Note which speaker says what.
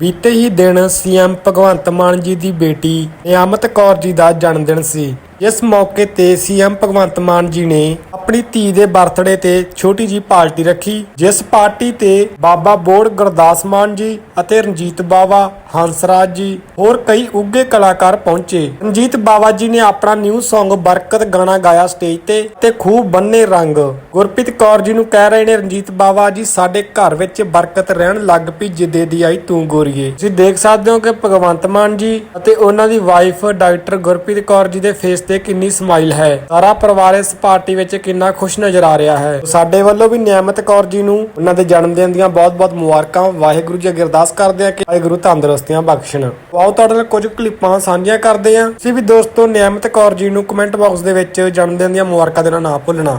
Speaker 1: ਬੀਤੇ ਹੀ ਦਿਨ ਸੀਐਮ ਭਗਵੰਤ ਮਾਨ ਜੀ ਦੀ ਬੇਟੀ ਨਿਆਮਤ ਕੌਰ ਜੀ ਦਾ ਜਨਮ ਦਿਨ ਸੀ। ਇਸ ਮੌਕੇ ਤੇ ਸੀਐਮ ਭਗਵੰਤ ਮਾਨ ਜੀ ਨੇ ਆਪਣੀ ਧੀ ਦੇ ਬਰਥਡੇ ਤੇ ਛੋਟੀ ਜੀ ਪਾਰਟੀ ਰੱਖੀ, ਜਿਸ ਪਾਰਟੀ ਤੇ ਬਾਬਾ ਬੋੜ ਗੁਰਦਾਸ ਮਾਨ ਜੀ ਅਤੇ ਰਣਜੀਤ ਬਾਵਾ ਹੰਸਰਾਜ ਜੀ ਹੋਰ ਕਈ ਉੱਗੇ ਕਲਾਕਾਰ ਪਹੁੰਚੇ। ਰਣਜੀਤ ਬਾਵਾ ਜੀ ਨੇ ਆਪਣਾ ਨਿਊ Song ਬਰਕਤ ਗਾਣਾ ਗਾਇਆ ਸਟੇਜ ਤੇ ਤੇ ਖੂਬ ਬੰਨੇ ਰੰਗ। ਗੁਰਪ੍ਰੀਤ ਕੌਰ ਜੀ ਨੂੰ ਕਹਿ ਰਹੇ ਨੇ, ਰਣਜੀਤ ਬਾਵਾ ਜੀ, ਸਾਡੇ ਘਰ ਵਿੱਚ ਬਰਕਤ ਰਹਿਣ ਲੱਗ ਪਈ, ਜਿੱਦੇ ਦੀ ਆਈ ਤੂੰ ਗੋਰੀਏ। ਤੁਸੀਂ ਦੇਖ ਸਕਦੇ ਹੋ ਕਿ ਭਗਵੰਤ ਮਾਨ ਜੀ ਅਤੇ ਉਹਨਾਂ ਦੀ ਵਾਈਫ ਡਾਕਟਰ ਗੁਰਪ੍ਰੀਤ ਕੌਰ ਜੀ ਦੇ ਫੇਸ ਤੇ ਕਿੰਨੀ ਸਮਾਈਲ ਹੈ। ਸਾਰਾ ਪਰਿਵਾਰ ਇਸ ਪਾਰਟੀ ਵਿੱਚ ਕਿੰਨਾ ਖੁਸ਼ ਨਜ਼ਰ ਆ ਰਿਹਾ ਹੈ। ਸਾਡੇ ਵੱਲੋਂ ਵੀ ਨਿਆਮਤ ਕੌਰ ਜੀ ਨੂੰ ਉਹਨਾਂ ਦੇ ਜਨਮ ਦਿਨ ਦੀਆਂ ਬਹੁਤ-ਬਹੁਤ ਮੁਬਾਰਕਾਂ। ਵਾਹਿਗੁਰੂ ਜੀ ਅੱਗੇ ਅਰਦਾਸ ਕਰਦੇ ਆ ਕਿ ਵਾਹਿਗੁਰੂ ਤੰਦਰੁਸਤੀਆਂ ਬਖਸ਼ਣ। ਆਓ ਤੁਹਾਡੇ ਨਾਲ ਕੁਝ ਕਲਿੱਪਾਂ ਸਾਂਝੀਆਂ ਕਰਦੇ ਆ ਤੁਸੀਂ ਵੀ ਦੋਸਤੋ ਨਿਆਮਤ ਕੌਰ ਜੀ ਨੂੰ ਕਮੈਂਟ ਬਾਕਸ ਦੇ ਵਿੱਚ ਜਨਮ ਦਿਨ ਦੀਆਂ ਮੁਬਾਰਕਾਂ ਦੇਣਾ ਨਾ ਭੁੱਲਣਾ।